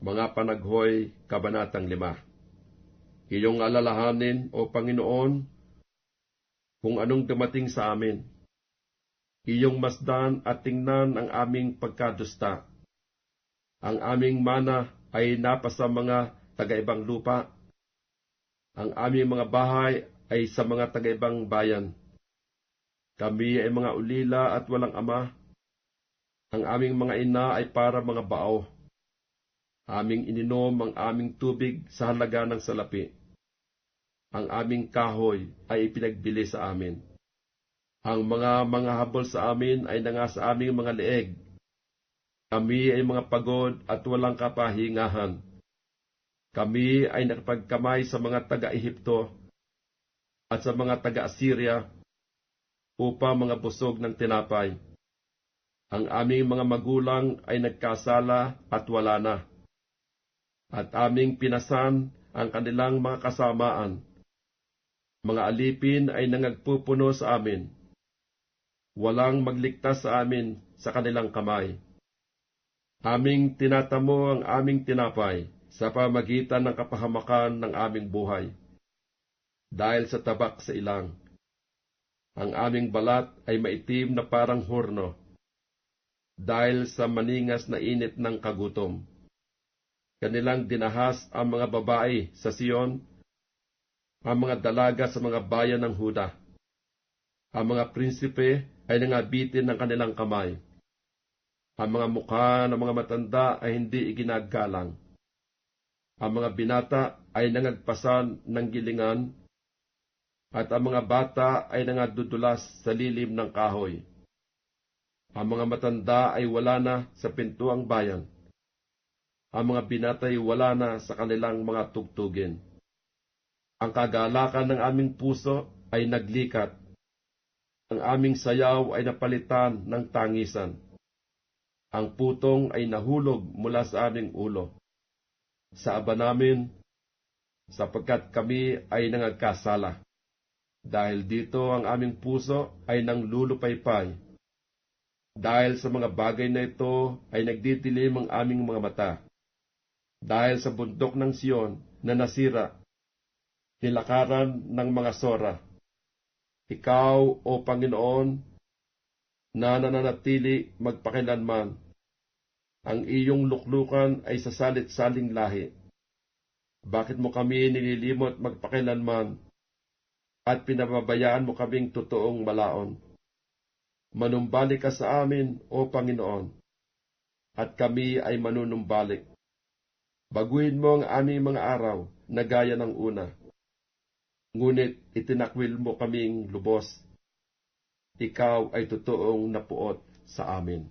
Mga Panaghoy, Kabanatang 5 Iyong alalahanin, O Panginoon, kung anong dumating sa amin. Iyong masdan at tingnan ang aming pagkadusta. Ang aming mana ay napasa mga taga-ibang lupa. Ang aming mga bahay ay sa mga taga-ibang bayan. Kami ay mga ulila at walang ama. Ang aming mga ina ay para mga bao. Aming ininom ang aming tubig sa halaga ng salapi. Ang aming kahoy ay ipinagbili sa amin. Ang mga mga habol sa amin ay nanga sa aming mga leeg. Kami ay mga pagod at walang kapahingahan. Kami ay nakapagkamay sa mga taga-Ehipto at sa mga taga-Assyria upang mga busog ng tinapay. Ang aming mga magulang ay nagkasala at wala na. At aming pinasan ang kanilang mga kasamaan. Mga alipin ay nangagpupuno sa amin. Walang magligtas sa amin sa kanilang kamay. Aming tinatamo ang aming tinapay sa pamagitan ng kapahamakan ng aming buhay. Dahil sa tabak sa ilang, ang aming balat ay maitim na parang horno. Dahil sa maningas na init ng kagutom. Kanilang dinahas ang mga babae sa Sion, ang mga dalaga sa mga bayan ng Huda. Ang mga prinsipe ay nangabitin ng kanilang kamay. Ang mga mukha ng mga matanda ay hindi iginagalang. Ang mga binata ay nangagpasan ng gilingan, at ang mga bata ay nangadudulas sa lilim ng kahoy. Ang mga matanda ay wala na sa pintuang bayan. Ang mga binata ay wala na sa kanilang mga tugtugin. Ang kagalakan ng aming puso ay naglikat. Ang aming sayaw ay napalitan ng tangisan. Ang putong ay nahulog mula sa aming ulo. Sa aba namin, sapagkat kami ay nangagkasala. Dahil dito ang aming puso ay nang lulupaypay. Dahil sa mga bagay na ito ay nagdidilim ang aming mga mata. Dahil sa bundok ng Siyon na nasira, nilakaran ng mga sora. Ikaw, O Panginoon, na nananatili magpakilanman, ang iyong luklukan ay sa salit-saling lahi. Bakit mo kami nililimot magpakilanman at pinababayaan mo kaming totoong malaon? Manumbalik ka sa amin, O Panginoon, at kami ay manunumbalik. Baguhin mo ang aming mga araw na gaya ng una. Ngunit itinakwil mo kaming lubos. Ikaw ay totoong napuot sa amin.